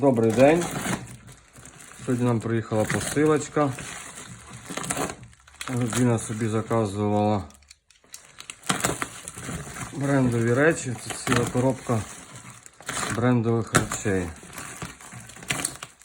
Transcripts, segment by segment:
Добрий день. Сьогодні нам приїхала посилочка. Людина собі заказувала брендові речі. Це ціла коробка брендових речей.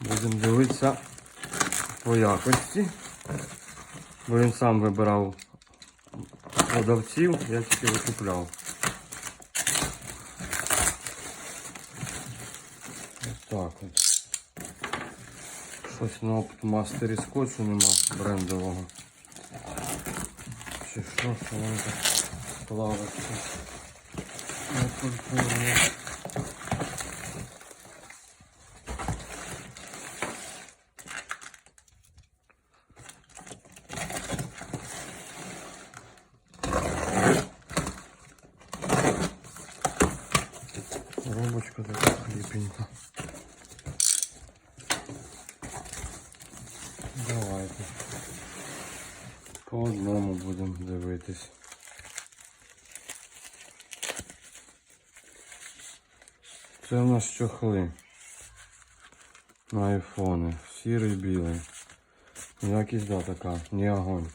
Будемо дивитися по якості. Бо він сам вибирав продавців, я тільки викупляв. Ось так от. Щось на оптмастері скотчу нема брендового. Чи що, що воно так плавиться. По одному будемо дивитись. Це у нас чохли на айфони. Сірий білий. Якість да така, не огонь.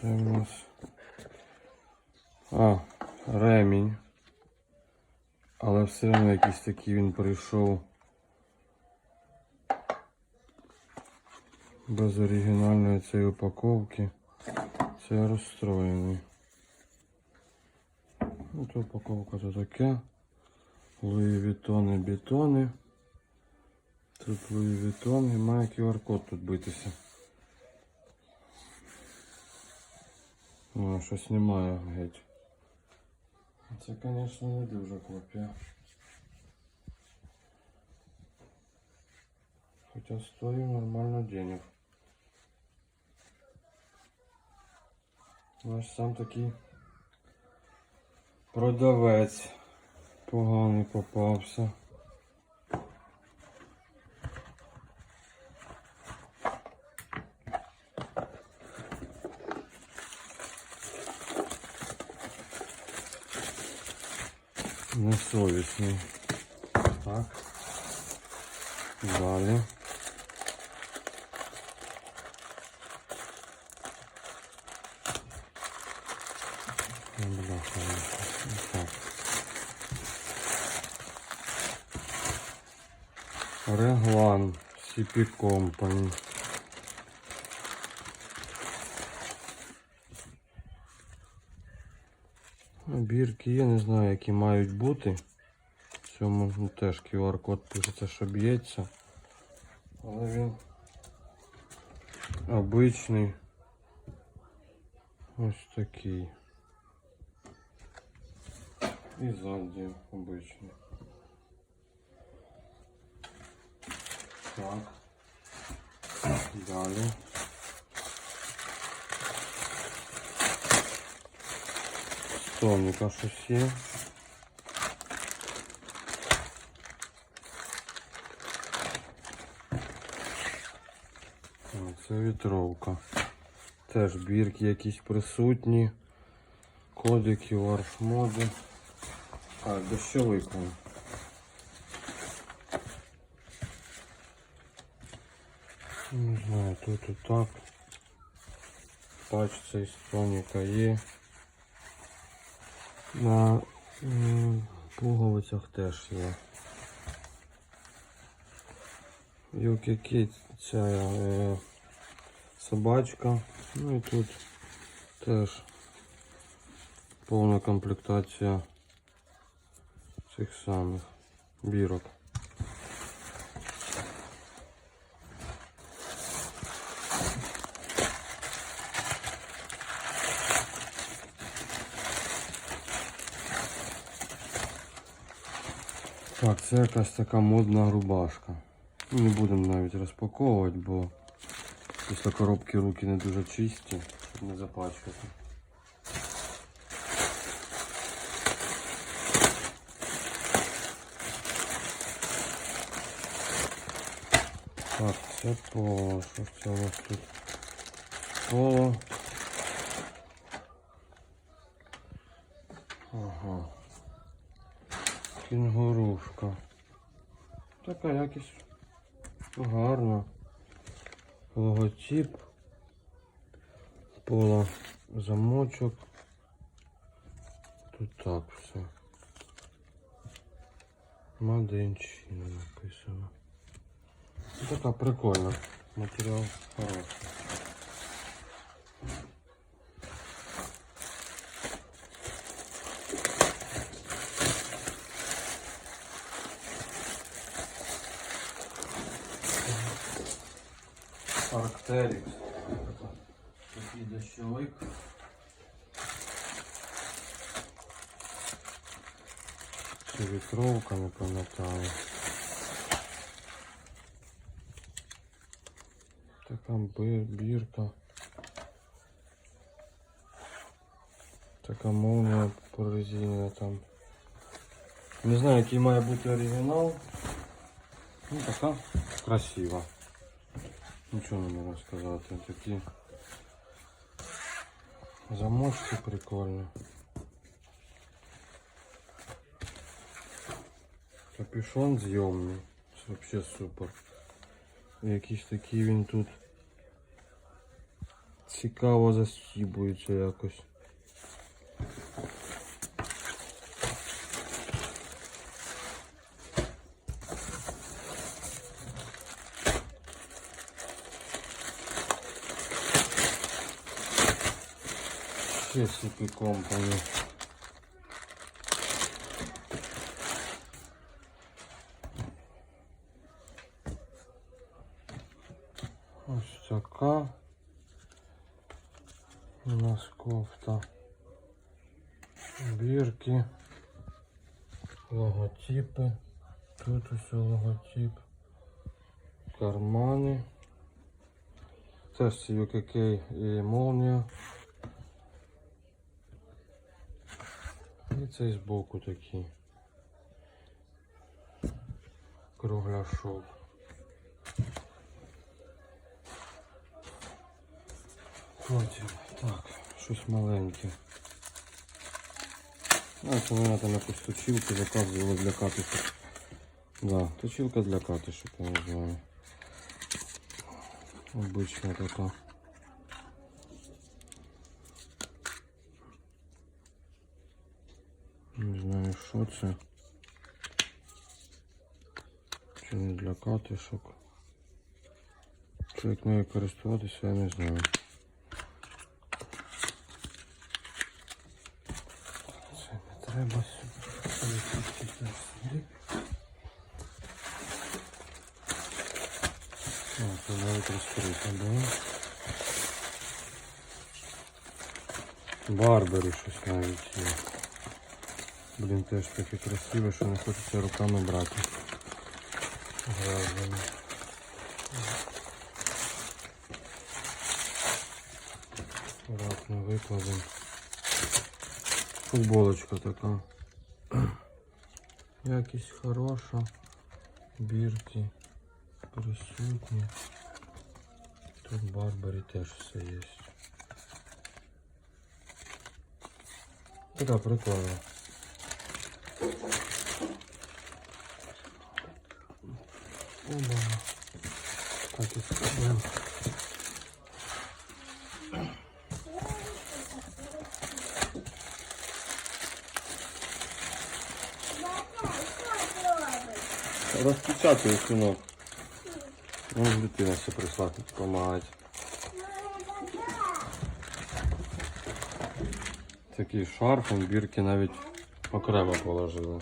Це у нас. А, ремінь. Але все одно якийсь такий він прийшов. Без оригінальної цієї упаковки. Це я розстроєний. Ну, то упаковка то таке. Луї Вітони, бетони. Тут Луї Вітон і має QR-код тут битися. Ну, щось немає геть. Це, звісно, не дуже копія. Хоча стоїть нормально денег. Наш сам такий продавець поганий попався. Несовісний. Так. Далі. Ну. Реглан CP Company. Бірки є, не знаю, які мають бути. В цьому теж QR-код пишеться, що б'ється. Але він обичний. Ось такий. І ззаді обичний. Так. Далі. Стольника щось є. Так, Це вітровка. Теж бірки якісь присутні. Кодики, варфмоди. А, дощовик. він. Не знаю, тут і так. Пачця із тоніка є. На пуговицях теж є. Юкікі ця е, собачка. Ну і тут теж повна комплектація цих самих бірок. Так, це якась така модна рубашка. Не будемо навіть розпаковувати, бо Після коробки руки не дуже чисті, щоб не запачкати. Так, це поло, що це у нас тут? Поло. Ага. Кінгурушка. Така якість гарна. Логотип. пола замочок. Тут так все. Маденчина написано. Така прикольна. Матеріал хороший. Арктерікс. Такий дощовик. Чи вітровка, не пам'ятаю. Така би- бірка. Така молния прорезинена там. Не знаю, який має бути оригінал. Ну, така красива. Нічого не можу сказати. Такі замочки прикольні. Капюшон зйомний. Взагалі супер. І Якийсь такий він тут цікаво застібується якось. Ще Company. Ось така. У нас кофта. Бірки. Логотипи. Тут усе логотип. Кармани. Теж ЮКК і молнія. І цей збоку такий. Кругляшок. Потім, так, щось маленьке. А, це мене там якусь точилку заказували для катишок. Да, точилка для катишок, я не знаю. Обична така. Не знаю, що це. Чи не для катишок. Чи як нею користуватися, я не знаю. Це не треба сюди. О, це навіть розкрита, да? Барбері щось навіть є. Блін, теж таке красиве, що не хочеться руками брати. Грязно. Аккуратно викладемо. Футболочка така. Якість хороша. Бірки присутні. Тут Барбарі теж все є. Така прикольна. Оба. Так і складемо. Розпечатую, синок. Ну, дитина все прийшла тут допомагати. Такий шарф, бірки навіть окремо положили.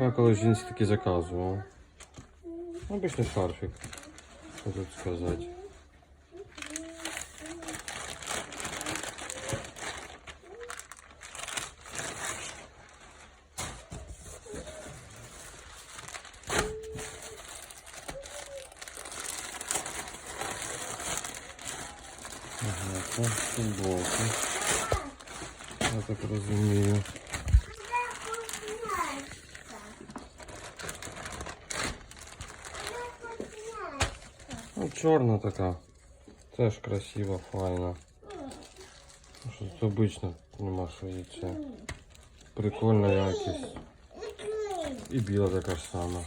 Я колись жінці такі заказував. Обичний шарфик, що тут сказати. Ага, це футболка. Я так розумію. чорна така. Теж красива, файна. Ну, Що тут обично нема що її це. Прикольна якість. І біла така ж сама.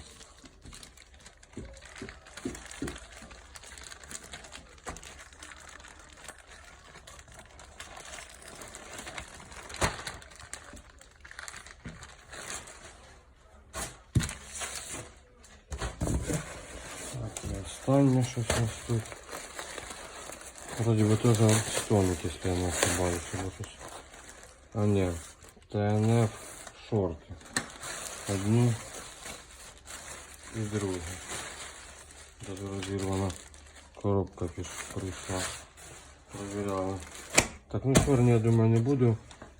останнє щось у нас тут. Вроде бы тоже стомик, если я не ошибаюсь. Вот тут. А нет, ТНФ шорты. Одни и другі. Даже розірвана коробка піш прийшла. Провіряли. Так, ну чорні, я думаю, не буду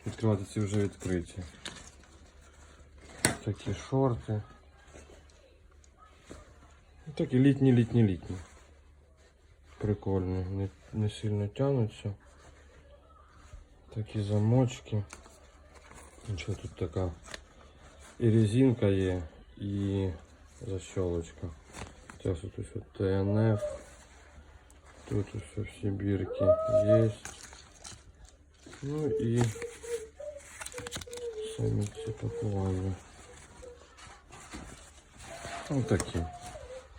відкривати ці вже відкриті. Такі шорти. Ну, Такі літні, літні, літні. Прикольно, не, не сильно тянуться. Такі замочки. Що тут така? І резинка є, і защелочка. Сейчас вот тут вот ТНФ. Тут еще все бирки есть. Ну и сами ці пакування. Ось такі.